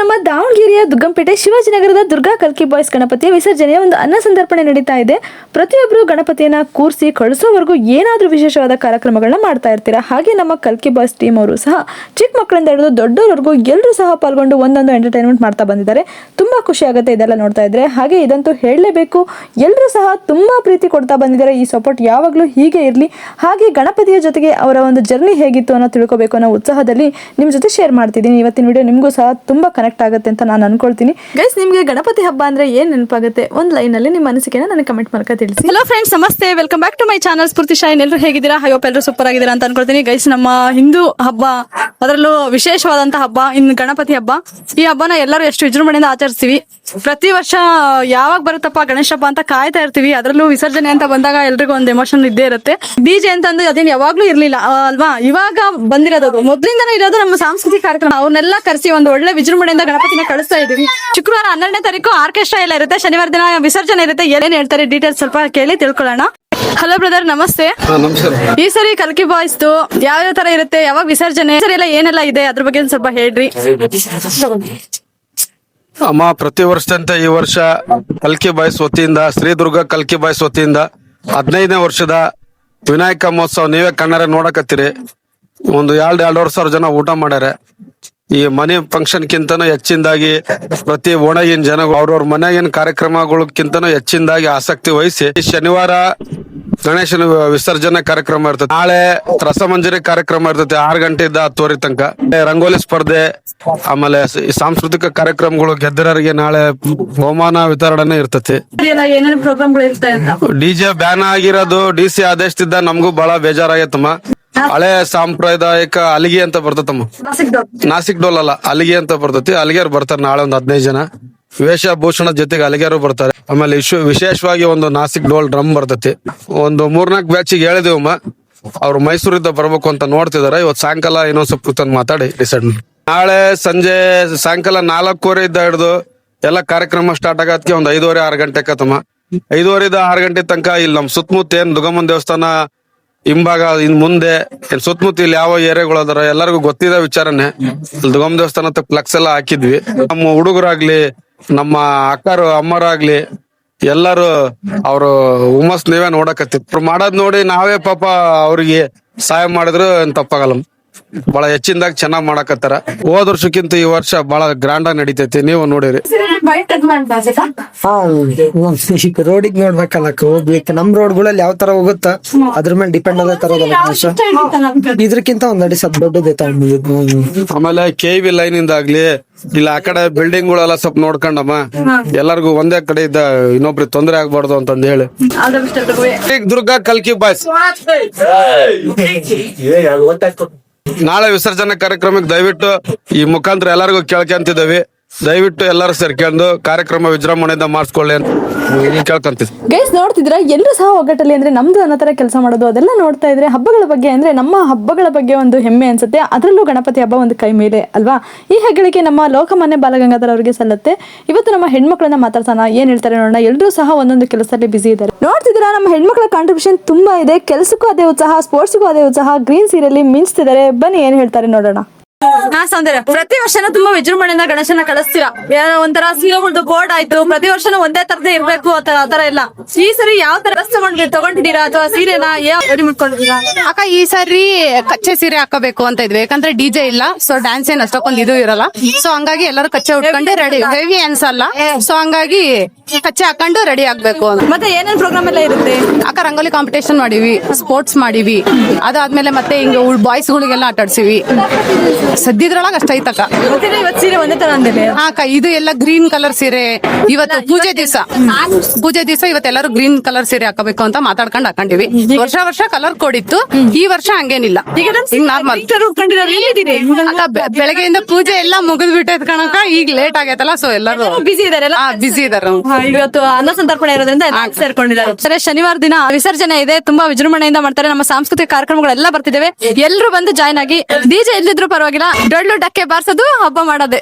ನಮ್ಮ ದಾವಣಗೆರೆಯ ದುಗ್ಗಂಪೇಟೆ ಶಿವಾಜಿನಗರದ ದುರ್ಗಾ ಕಲ್ಕಿ ಬಾಯ್ಸ್ ಗಣಪತಿಯ ವಿಸರ್ಜನೆಯ ಒಂದು ಅನ್ನ ಸಂದರ್ಪಣೆ ನಡೀತಾ ಇದೆ. ಪ್ರತಿಯೊಬ್ಬರು ಗಣಪತಿಯನ್ನ ಕೂರಿಸಿ ಕಳಿಸೋವರೆಗೂ ಏನಾದರೂ ವಿಶೇಷವಾದ ಕಾರ್ಯಕ್ರಮಗಳನ್ನ ಮಾಡ್ತಾ ಇರ್ತೀರಾ? ಹಾಗೆ ನಮ್ಮ ಕಲ್ಕಿ ಬಾಯ್ಸ್ ಟೀಮ್ ಅವರು ಸಹ ಚಿಕ್ಕ ಮಕ್ಕಳಿಂದ ಹಿಡಿದು ದೊಡ್ಡವರೆಗೂ ಎಲ್ಲರೂ ಸಹ ಪಾಲ್ಗೊಂಡು ಒಂದೊಂದು ಎಂಟರ್ಟೈನ್ಮೆಂಟ್ ಮಾಡ್ತಾ ಬಂದಿದ್ದಾರೆ. ತುಂಬಾ ಖುಷಿ ಆಗುತ್ತೆ ಇದೆಲ್ಲ ನೋಡ್ತಾ ಇದ್ರೆ. ಹಾಗೆ ಇದಂತೂ ಹೇಳಲೇಬೇಕು. ಎಲ್ಲರೂ ಸಹ ತುಂಬಾ ಪ್ರೀತಿ ಕೊಡ್ತಾ ಬಂದಿದ್ದಾರೆ. ಈ ಸಪೋರ್ಟ್ ಯಾವಾಗಲೂ ಹೀಗೆ ಇರಲಿ. ಹಾಗೆ ಗಣಪತಿಯ ಜೊತೆಗೆ ಅವರ ಒಂದು ಜರ್ನಿ ಹೇಗಿತ್ತು ಅನ್ನೋ ತಿಳ್ಕೊಬೇಕು ಅನ್ನೋ ಉತ್ಸಾಹದಲ್ಲಿ ನಿಮ್ಮ ಜೊತೆ ಶೇರ್ ಮಾಡ್ತಿದ್ದೀನಿ. ಇವತ್ತಿನ ವಿಡಿಯೋ ನಿಮಗೂ ಸಹ ತುಂಬಾ ಕನೆಕ್ಟ್ ಆಗುತ್ತೆ ಅಂತ ನಾನು ಅನ್ಕೊಳ್ತೀನಿ. ಗೈಸ್ ನಿಮಗೆ ಗಣಪತಿ ಹಬ್ಬ ಅಂದ್ರೆ ಏನು ನೆನಪಾಗುತ್ತೆ? ಒಂದು ಲೈನಲ್ಲಿ ನಿಮ್ಮ ಅನಿಸಿಕೆನ ನನಗೆ ಕಮೆಂಟ್ ಮೂಲಕ ತಿಳಿಸಿ. ಹಲೋ ಫ್ರೆಂಡ್ಸ್ ನಮಸ್ತೆ. Welcome back to my channel Spoorthi ಶಾಯಿನ್ ಎಲ್ಲರೂ ಹೇಗಿದ್ದೀರಾ? ಹೋಪ್ ಎಲ್ಲರೂ ಸೂಪರ್ ಆಗಿದ್ದೀರಾ ಅಂತ ಅನ್ಕೊಳ್ತೀನಿ. ಗೈಸ್ ನಮ್ಮ ಹಿಂದೂ ಹಬ್ಬ ಅದರಲ್ಲೂ ವಿಶೇಷವಾದಂತ ಹಬ್ಬ, ಇನ್ನು ಗಣಪತಿ ಹಬ್ಬ. ಈ ಹಬ್ಬನ ಎಲ್ಲರೂ ಎಷ್ಟು ವಿಜೃಂಭಣೆಯಿಂದ ಆಚರಿಸ್ತೀವಿ. ಪ್ರತಿ ವರ್ಷ ಯಾವಾಗ ಬರುತ್ತಪ್ಪ ಗಣೇಶ ಹಬ್ಬ ಅಂತ ಕಾಯ್ತಾ ಇರ್ತೀವಿ. ಅದರಲ್ಲೂ ವಿಸರ್ಜನೆ ಅಂತ ಬಂದಾಗ ಎಲ್ರಿಗೂ ಒಂದು ಎಮೋಷನ್ ಇದ್ದೇ ಇರುತ್ತೆ. ಡಿಜೆ ಅಂತಂದು ಅದೇನು ಯಾವಾಗ್ಲೂ ಇರ್ಲಿಲ್ಲ. ಅಲ್ವಾ? ಇವಾಗ ಬಂದಿರೋದು. ಮೊದ್ಲಿಂದನೂ ಇರೋದು ನಮ್ಮ ಸಾಂಸ್ಕೃತಿಕ ಕಾರ್ಯಕ್ರಮ. ಅವ್ರನ್ನೆಲ್ಲ ಕರೆಸಿ ಒಂದು ಒಳ್ಳೆ ವಿಜೃಂಭಣೆಯಿಂದ ಗಣಪತಿನ ಕಳಿಸ್ತಾ ಇದೀವಿ ಶುಕ್ರವಾರ ಹನ್ನೆರಡನೇ ತಾರೀಕು ಆರ್ಕೆಸ್ಟ್ರಾ ಎಲ್ಲ ಇರುತ್ತೆ. ಶನಿವಾರ ದಿನ ವಿಸರ್ಜನೆ ಇರುತ್ತೆ. ಏನೇನ್ ಹೇಳ್ತಾರೆ ಡೀಟೇಲ್ಸ್ ಸ್ವಲ್ಪ ಕೇಳಿ ತಿಳ್ಕೊಳ್ಳೋಣ. ಹಲೋ ಬ್ರದರ್ ನಮಸ್ತೆ ನಮಸ್ಕಾರ. ಈ ಸರಿ ಕಲ್ಕಿ ಬಾಯ್ಸ್ ಯಾವ ಯಾವ ತರ ಇರುತ್ತೆ? ಯಾವಾಗ ವಿಸರ್ಜನೆ? ಈ ಸರಿ ಎಲ್ಲ ಏನೆಲ್ಲ ಇದೆ? ಅದ್ರ ಬಗ್ಗೆ ಒಂದ್ ಸ್ವಲ್ಪ ಹೇಳ್ರಿ. ಅಮ್ಮ ಪ್ರತಿ ವರ್ಷದಂತೆ ಈ ವರ್ಷ ಕಲ್ಕಿ ಬಾಯ್ಸ್ ವತಿಯಿಂದ ಶ್ರೀ ದುರ್ಗ ಕಲ್ಕಿ ಬಾಯ್ಸ್ ವತಿಯಿಂದ ಹದಿನೈದನೇ ವರ್ಷದ ವಿನಾಯಕ ಮಹೋತ್ಸವ ನೀವೇ ಕಣ್ಣಾರೆ ನೋಡಕತ್ತೀರಿ. ಒಂದು ಎರಡು ಎರಡೂವರೆ ಸಾವಿರ ಜನ ಊಟ ಮಾಡ್ಯಾರ. ಈ ಮನೆ ಫಂಕ್ಷನ್ ಕಿಂತನೂ ಹೆಚ್ಚಿನದಾಗಿ ಪ್ರತಿ ಓಣಗಿನ ಜನ ಅವ್ರವ್ರ ಮನೆಗಿನ ಕಾರ್ಯಕ್ರಮಗಳಕ್ಕಿಂತನೂ ಹೆಚ್ಚಿನದಾಗಿ ಆಸಕ್ತಿ ವಹಿಸಿ ಈ ಶನಿವಾರ ಗಣೇಶನ ವಿಸರ್ಜನೆ ಕಾರ್ಯಕ್ರಮ ಇರ್ತದೆ. ನಾಳೆ ರಸಮಂಜರಿ ಕಾರ್ಯಕ್ರಮ ಇರ್ತದೆ ಆರ್ ಗಂಟೆಯಿಂದ ಹತ್ತುವರೆ ತನಕ. ರಂಗೋಲಿ ಸ್ಪರ್ಧೆ ಆಮೇಲೆ ಸಾಂಸ್ಕೃತಿಕ ಕಾರ್ಯಕ್ರಮಗಳು ಗೆದ್ದರರಿಗೆ ನಾಳೆ ಬಹುಮಾನ ವಿತರಣೆ ಇರ್ತತಿ ಡಿಜೆ ಬ್ಯಾನ್ ಆಗಿರೋದು ಡಿ ಸಿ ಆದೇಶದಿಂದ ನಮಗೂ ಬಹಳ ಬೇಜಾರಾಗೈತಮ್ಮ. ಹಳೆ ಸಾಂಪ್ರದಾಯಿಕ ಅಲಿಗೆ ಅಂತ ಬರ್ತತಮ್ಮ. ನಾಸಿಕ್ ಡೋಲ್. ಅಲ್ಲ ಅಲಿಗೆ ಅಂತ ಬರ್ತತಿ. ಅಲಿಗೆ ಬರ್ತಾರೆ ನಾಳೆ ಒಂದ್ ಹದಿನೈದು ಜನ. ವೇಷಭೂಷಣ ಜೊತೆಗೆ ಅಲಿಗೆರು ಬರ್ತಾರೆ. ಆಮೇಲೆ ವಿಶೇಷವಾಗಿ ಒಂದು ನಾಸಿಕ್ ಡೋಲ್ ಡ್ರಮ್ ಬರ್ತತಿ. ಒಂದು ಮೂರ್ನಾಲ್ಕು ಬ್ಯಾಚಿಗೆ ಹೇಳಿದೇವಮ್ಮ ಅವ್ರು ಮೈಸೂರಿಂದ ಬರ್ಬೇಕು ಅಂತ ನೋಡ್ತಿದಾರೆ. ಇವತ್ತು ಸಾಯಂಕಾಲ ಇನ್ನೊಂದ್ ಸ್ವಲ್ಪ ಕೂತಂದು ಮಾತಾಡಿ ಡಿಸೈಡ್ ನಾಳೆ ಸಂಜೆ ಸಾಯಂಕಾಲ ನಾಲ್ಕೂವರೆ ಇದ್ದ ಹಿಡಿದು ಎಲ್ಲ ಕಾರ್ಯಕ್ರಮ ಸ್ಟಾರ್ಟ್ ಆಗತ್ಗೆ ಒಂದು ಐದೂವರೆ, ಆರು ಗಂಟೆ ಕತ್ತಮ್ಮ ಐದೂವರೆದ ಆರು ಗಂಟೆ ತನಕ ಇಲ್ಲಿ ನಮ್ ಸುತ್ತಮುತ್ತ ಏನ್ ದುಗಮ್ಮನ್ ದೇವಸ್ಥಾನ ಹಿಂಭಾಗ, ಇನ್ ಮುಂದೆ ಸುತ್ತಮುತ್ತ ಇಲ್ಲಿ ಯಾವ ಏರಿಯಾಗಳು ಅದಾರ ಎಲ್ಲರಿಗೂ ಗೊತ್ತಿದ ವಿಚಾರನೆ. ದುಗಮ್ ದೇವಸ್ಥಾನ ಫ್ಲೆಕ್ಸ್ ಎಲ್ಲ ಹಾಕಿದ್ವಿ. ನಮ್ಮ ಹುಡುಗರಾಗ್ಲಿ ನಮ್ಮ ಅಕ್ಕರು, ಅಮ್ಮರಾಗ್ಲಿ, ಎಲ್ಲರೂ ಅವರು ಹುಮ್ಮಸ್ ನೀವೇ ನೋಡಕತ್ತಿ ಮಾಡೋದ್ ನೋಡಿ ನಾವೇ ಪಾಪ ಅವ್ರಿಗೆ ಸಹಾಯ ಮಾಡಿದ್ರು ಏನ್ ತಪ್ಪಾಗಲ್ಲ. ಬಹಳ ಹೆಚ್ಚಿನದಾಗ ಚೆನ್ನಾಗ್ ಮಾಡಕತ್ತಾರ. ಹೋದ ವರ್ಷಕ್ಕಿಂತ ಈ ವರ್ಷ ಬಹಳ ಗ್ರಾಂಡ್ ಆಗಿ ನಡೀತೈತಿ. ನೀವು ನೋಡಿರಿ. ರೋಡಿಗೆ ನೋಡ್ಬೇಕಲ್ಲ ಹೋಗ್ಲಿಕ್ಕೆ ನಮ್ ರೋಡ್ಗಳಲ್ಲಿ ಯಾವ ತರ ಹೋಗುತ್ತ ಅದ್ರ ಮೇಲೆ ಡಿಪೆಂಡ್ ಆಗೋ ತರ ಇದ್ರಕ್ಕಿಂತ ಒಂದ್ ಅಡಿ ಸ್ವಲ್ಪ ದೊಡ್ಡದೈತ ಆಮೇಲೆ ಕೆ ವಿ ಲೈನ್ ಇಂದ ಆಗ್ಲಿ ಇಲ್ಲ ಆ ಕಡೆ ಬಿಲ್ಡಿಂಗ್ ಗಳೆಲ್ಲ ಸ್ವಲ್ಪ ನೋಡ್ಕೊಂಡಮ್ಮ ಎಲ್ಲರಿಗೂ ಒಂದೇ ಕಡೆ ಇದ್ದ ಇನ್ನೊಬ್ರಿಗೆ ತೊಂದರೆ ಆಗ್ಬಾರ್ದು ಅಂತಂದ ಹೇಳಿ. ದುರ್ಗಾ ಕಲ್ಕಿ ಬಾಯ್ಸ್. ನಾಳೆ ವಿಸರ್ಜನಾ ಕಾರ್ಯಕ್ರಮಕ್ಕೆ ದಯವಿಟ್ಟು ಈ ಮುಖಾಂತರ ಎಲ್ಲರಿಗೂ ಕೇಳ್ಕೊಂತಿದ್ದೇವೆ ದಯವಿಟ್ಟು ಎಲ್ಲರೂ ಸೇರ್ಕೊಂಡು ಕಾರ್ಯಕ್ರಮ ವಿಜೃಂಭಣೆಯಿಂದ ಮಾಡಿಸ್ಕೊಳ್ಳಿ ಅಂತ ಕೇಳ್ಕೊಂತೀವಿ ಗೈಸ್ ನೋಡ್ತಿದ್ರ ಎಲ್ಲರೂ ಸಹ ಒಗ್ಗಟ್ಟಲ್ಲಿ ಅಂದ್ರೆ ನಮ್ದು ಅನ್ನೋ ತರ ಕೆಲಸ ಮಾಡೋದು, ಅದೆಲ್ಲ ನೋಡ್ತಾ ಇದ್ರೆ ಹಬ್ಬಗಳ ಬಗ್ಗೆ ಅಂದ್ರೆ ನಮ್ಮ ಹಬ್ಬಗಳ ಬಗ್ಗೆ ಒಂದು ಹೆಮ್ಮೆ ಅನ್ಸುತ್ತೆ. ಅದರಲ್ಲೂ ಗಣಪತಿ ಹಬ್ಬ ಒಂದು ಕೈ ಮೇಲೆ ಅಲ್ವಾ? ಈ ಹೆಗ್ಗಳಿಕೆ ನಮ್ಮ ಲೋಕಮಾನ್ಯ ಬಾಲಗಂಗಾಧರ ಅವರಿಗೆ ಸಲ್ಲತ್ತೆ. ಇವತ್ತು ನಮ್ಮ ಹೆಣ್ಮಕ್ಳನ್ನ ಮಾತಾಡ್ಸೋಣ. ಏನ್ ಹೇಳ್ತಾರೆ ನೋಡೋಣ. ಎಲ್ಲರೂ ಸಹ ಒಂದೊಂದು ಕೆಲಸದಲ್ಲಿ ಬಿಸಿ ಇದ್ದಾರೆ. ನೋಡ್ತಿದ್ರ ನಮ್ಮ ಹೆಣ್ಮಕ್ಳ ಕಾಂಟ್ರಿಬ್ಯೂಷನ್ ತುಂಬಾ ಇದೆ. ಕೆಲಸಕ್ಕೂ ಅದೇ ಉತ್ಸಾಹ ಸ್ಪೋರ್ಟ್ಸ್ಗೂ ಅದೇ ಉತ್ಸಾಹ. ಗ್ರೀನ್ ಸೀರಿಯಲ್ಲಿ ಮಿಂಚ್ತಿದ್ದಾರೆ. ಬನ್ನಿ, ಏನ್ ಹೇಳ್ತಾರೆ ನೋಡೋಣ. ಹಾ ಸೌಂದರ್ಯ. ಪ್ರತಿ ವರ್ಷನೂ ತುಂಬಾ ವಿಜೃಂಭಣೆಯಿಂದ ಗಣೇಶನ ಕಳಿಸ್ತೀರಾ? ಒಂಥರ ಸೀರೆಗಳ್ದು ಬೋರ್ಡ್ ಆಯ್ತು. ಪ್ರತಿ ವರ್ಷನೂ ಒಂದೇ ತರದೇ ಇರ್ಬೇಕು ಆತರ ಆತರ ಎಲ್ಲ ಈ ಸರಿ ಯಾವ ತರ ಡ್ರೆಸ್ ತಗೊಂಡ್ ತಗೊಂಡಿದ್ದೀರಾ ಅಥವಾ ಸೀರೆನ? ಯಾವ ರೆಡಿ ಮಾಡ್ಕೊಂಡಿದ್ದೀರಾ? ಅಕ್ಕ ಈ ಸಾರಿ ಕಚ್ಚೆ ಸೀರೆ ಹಾಕಬೇಕು ಅಂತ ಇದ್ವಿ. ಯಾಕಂದ್ರೆ ಡಿಜೆ ಇಲ್ಲ. ಸೊ ಡ್ಯಾನ್ಸ್ ಏನ್ ಅಷ್ಟೊಂದ್ ಇದು ಇರಲ್ಲ. ಸೊ ಹಂಗಾಗಿ ಎಲ್ಲರೂ ಕಚ್ಚೆ ಉಟ್ಕೊಂಡು ರೆಡಿ ಹೆವಿ ಅನ್ಸಲ್ಲ. ಸೊ ಹಂಗಾಗಿ ಕಚ್ಚೆ ಹಾಕೊಂಡು ರೆಡಿ ಆಗ್ಬೇಕು ಅಂತ. ಮತ್ತೆ ಏನೇನ್ ಪ್ರೋಗ್ರಾಮ್ ಎಲ್ಲ ಇರುತ್ತೆ? ಅಕ್ಕ ರಂಗೋಲಿ ಕಾಂಪಿಟೇಷನ್ ಮಾಡಿವಿ. ಸ್ಪೋರ್ಟ್ಸ್ ಮಾಡಿವಿ. ಅದಾದ್ಮೇಲೆ ಮತ್ತೆ ಹಿಂಗ್ ಬಾಯ್ಸ್ ಗಳಿಗೆಲ್ಲ ಆಟ ಆಡ್ಸಿವಿ ಸದ್ಯದ್ರೊಳಗ ಅಷ್ಟ ಐತಕ್ಕ ಇವತ್ತು ಸೀರೆ ಒಂದೇ ತರ ಅಂದಿಲ್ಲ ಹಾ ಅಕ್ಕ ಇದು ಎಲ್ಲ ಗ್ರೀನ್ ಕಲರ್ ಸೀರೆ. ಇವತ್ತು ಪೂಜೆ ದಿವಸ. ಪೂಜೆ ದಿವಸ ಇವತ್ತೆಲ್ಲರೂ ಗ್ರೀನ್ ಕಲರ್ ಸೀರೆ ಹಾಕಬೇಕು ಅಂತ ಮಾತಾಡ್ಕೊಂಡು ಹಾಕೊಂಡಿವಿ. ವರ್ಷ ವರ್ಷ ಕಲರ್ ಕೊಡಿತ್ತು. ಈ ವರ್ಷ ಹಂಗೇನಿಲ್ಲ. ಈಗ ನಾರ್ಮಲ್ ಬೆಳಗ್ಗೆಯಿಂದ ಪೂಜೆ ಎಲ್ಲ ಮುಗಿದ್ ಬಿಟ್ಟೈತ್ ಕಣಕ ಈಗ ಲೇಟ್ ಆಗೈತಲ್ಲ ಸೊ ಎಲ್ಲರೂ ಬಿಸಿ ಇದಾರೆ ಬಿಸಿ ಇದಾರೆ. ಇವತ್ತು ಅನ್ನ ಸಂತರ್ಪಣೆ ಇರೋದ್ರಿಂದ ಸೇರ್ಕೊಂಡಿದ್ದಾರೆ. ಸರಿ ಶನಿವಾರ ದಿನ ವಿಸರ್ಜನೆ ಇದೆ. ತುಂಬಾ ವಿಜೃಂಭಣೆಯಿಂದ ಮಾಡ್ತಾರೆ. ನಮ್ಮ ಸಾಂಸ್ಕೃತಿಕ ಕಾರ್ಯಕ್ರಮಗಳೆಲ್ಲ ಬರ್ತಿದ್ದೇವೆ. ಎಲ್ಲರೂ ಬಂದು ಜಾಯ್ನ್ ಆಗಿ. ಡಿಜೆ ಎಲ್ಲಿದ್ರು ಪರವಾಗಿಲ್ಲ. ಡೊಳ್ಳು ಡಕ್ಕೆ ಬಾರ್ಸೋದು ಹಬ್ಬ ಮಾಡೋದೆ.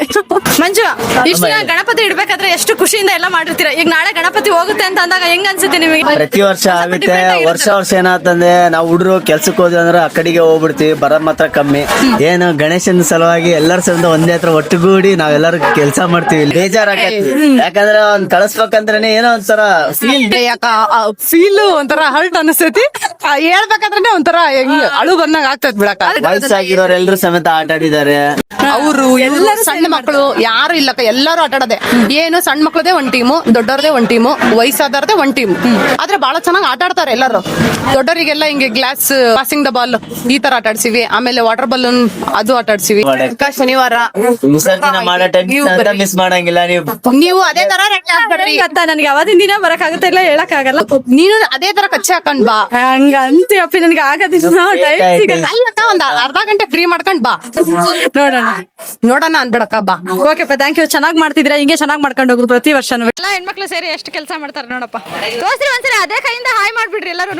ಮಂಜು ಇಷ್ಟು ದಿನ ಗಣಪತಿ ಇಡ್ಬೇಕಾದ್ರೆ ಎಷ್ಟು ಖುಷಿಯಿಂದ ಎಲ್ಲ ಮಾಡಿರ್ತೀರಾ ಈಗ ನಾಳೆ ಗಣಪತಿ ಹೋಗುತ್ತೆ ಅಂತ ಅಂದಾಗ ಹೆಂಗ್ ಅನ್ಸುತ್ತೆ ನಿಮಗೆ? ಪ್ರತಿ ವರ್ಷ ಆಗುತ್ತೆ. ವರ್ಷ ವರ್ಷ ಏನಾಗ್ತಂದ್ರೆ ನಾವು ಹುಡುಗರು ಕೆಲ್ಸಕ್ಕೆ ಹೋದ್ವಿ ಅಂದ್ರೆ ಆ ಕಡೆಗೆ ಹೋಗ್ಬಿಡ್ತೀವಿ ಬರೋದ್ ಮಾತ್ರ ಕಮ್ಮಿ. ಏನು ಗಣೇಶನ ಸಲುವಾಗಿ ಎಲ್ಲರ ಸಂದ ಒಂದೇ ಹತ್ರ ಒಟ್ಟುಗೂಡಿ ನಾವೆಲ್ಲರೂ ಕೆಲಸ ಮಾಡ್ತೀವಿ ಬೇಜಾರಾಗತ್ತೆ. ಯಾಕಂದ್ರೆ ಅವ್ನ್ ಕಳಿಸ್ಬೇಕಂದ್ರೆ ಏನೋ ಒಂಥರ ಫೀಲ್ ಫೀಲ್ ಒಂಥರ ಹರ್ಟ್ ಅನಿಸ್ತೈತಿ. ಹೇಳ್ಬೇಕಂದ್ರೆ ಒಂಥರ ಅಳು ಬಂದಂಗ ಆಗ್ತೈತಿ ಬಿಡಕ್ಕ. ವಯಸ್ಸಾಗಿರೋರು ಎಲ್ರು ಸಮೇತ ಆಟ ಆಡಿದ್ದಾರೆ ಅವರು ಎಲ್ಲರೂ ಸಣ್ಣ ಮಕ್ಕಳು ಯಾರು ಇಲ್ಲಕ್ಕ ಎಲ್ಲರೂ ಆಟ ಆಡೋದೆ. ಏನು ಸಣ್ಣ ಮಕ್ಕಳದೇ ಒಂದ್ ಟೀಮು ದೊಡ್ಡವ್ರದೇ ಒಂದ್ ಟೀಮು ವಯಸ್ಸಾದವ್ರದೇ ಒಂದ್ ಟೀಮ್ ಆದ್ರೆ ಬಹಳ ಚೆನ್ನಾಗಿ ಆಟ ಆಡ್ತಾರೆ ಎಲ್ಲರೂ. ದೊಡ್ಡವರಿಗೆಲ್ಲ ಹಿಂಗೆ ಗ್ಲಾಸ್ ಪಾಸಿಂಗ್ ದ ಬಾಲ್ ಈ ತರ ಆಟ ಆಡ್ಸಿವಿ. ಆಮೇಲೆ ವಾಟರ್ ಬಲೂನ್ ಅದು ಆಟ ಆಡ್ಸಿವಿ. ಅಕ್ಕ ಶನಿವಾರ. ಮಾಡೋ ಮಿಸ್ ಮಾಡಂಗಿಲ್ಲ ನೀವು. ನೀವು ಅದೇ ತರ ರೆಡಿ ಆಗ್ಬೇಡ್ರಿ. ಗೊತ್ತಾ ನನಗೆ ಯಾವಾಗ ದಿನ ಬರಕ್ ಆಗುತ್ತೆ ಇಲ್ಲ ಹೇಳಕ್ ಆಗಲ್ಲ. ನೀನು ಅದೇ ತರ ಕಚ್ಚೆ ಹಾಕೊಂಡ್ ಬಾ. ಹಂಗ ಅಂತೀಯಪ್ಪಿ ನನಗೆ ಆಗದಿಲ್ಲ. ಟೈಮ್ ಸಿಗಲ್ಲ. ಒಂದ್ ಅರ್ಧ ಗಂಟೆ ಫ್ರೀ ಮಾಡ್ಕೊಂಡ್ ಬಾ. ನೋಡೋಣ ನೋಡೋಣ ಅನ್ಬಿಡಕ್ಕ ಬಾ. ಓಕೆ ಥ್ಯಾಂಕ್ ಯು ಚೆನ್ನಾಗಿ ಮಾಡ್ತಿದ್ರೆ ಹಿಂಗೆ ಚೆನ್ನಾಗಿ ಮಾಡ್ಕೊಂಡು ಹೋಗುದು ಪ್ರತಿ ವರ್ಷ ಎಲ್ಲ ಹೆಣ್ಮಕ್ಳು ಸೇರಿ ಎಷ್ಟು ಕೆಲಸ ಮಾಡ್ತಾರೆ ನೋಡಪ್ಪ. ತೋರಿಸ್ರಿ ಒಂದ್ಸರಿ ಅದೇ ಕೈಯಿಂದ ಹಾಯ್ ಮಾಡ್ಬಿಡ್ರಿ ಎಲ್ಲರೂ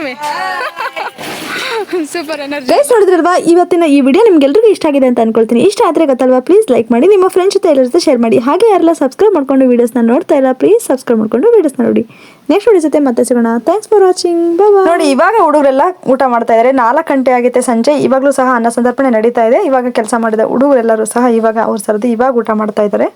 ಸೂಪರ್ ಎನರ್ಜಿ ಗೈಸ್ ನೋಡಿದ್ರಲ್ವಾ? ಇವತ್ತಿನ ಈ ವಿಡಿಯೋ ನಿಮ್ಗೆಲ್ರಿಗೂ ಇಷ್ಟ ಆಗಿದೆ ಅಂತ ಅನ್ಕೊಳ್ತೀನಿ. ಇಷ್ಟ ಆದ್ರೆ ಗೊತ್ತಲ್ವಾ? ಪ್ಲೀಸ್ ಲೈಕ್ ಮಾಡಿ ನಿಮ್ಮ ಫ್ರೆಂಡ್ಸ್ ಜೊತೆ ಎಲ್ಲರ ಜೊತೆ ಶೇರ್ ಮಾಡಿ. ಹಾಗೆ ಯಾರೆಲ್ಲ ಸಬ್ಸ್ಕ್ರೈಬ್ ಮಾಡ್ಕೊಂಡು ವೀಡಿಯೋಸ್ನ ನೋಡ್ತಾ ಇಲ್ಲ ಪ್ಲೀಸ್ ಸಬ್ಸ್ಕ್ರೈಬ್ ಮಾಡ್ಕೊಂಡು ವೀಡಿಯೋಸ್ನ ನೋಡಿ. ನೆಕ್ಸ್ಟ್ ವಿಡಿಯೋ ಜೊತೆ ಮತ್ತೆ ಸಿಗೋಣ. ಥ್ಯಾಂಕ್ಸ್ ಫಾರ್ ವಾಚಿಂಗ್ ಬಾಯ್ ನೋಡಿ ಇವಾಗ ಹುಡುಗರೆಲ್ಲ ಊಟ ಮಾಡ್ತಾ ಇದ್ದಾರೆ ನಾಲ್ಕು ಗಂಟೆ ಆಗುತ್ತೆ ಸಂಜೆ. ಇವಾಗಲೂ ಸಹ ಅನ್ನ ಸಂದರ್ಪಣೆ ನಡೀತಾ ಇದೆ. ಇವಾಗ ಕೆಲಸ ಮಾಡಿದ ಹುಡುಗರೆಲ್ಲರೂ ಸಹ ಇವಾಗ ಅವ್ರ ಸರದಿ ಇವಾಗ ಊಟ ಮಾಡ್ತಾ ಇದ್ದಾರೆ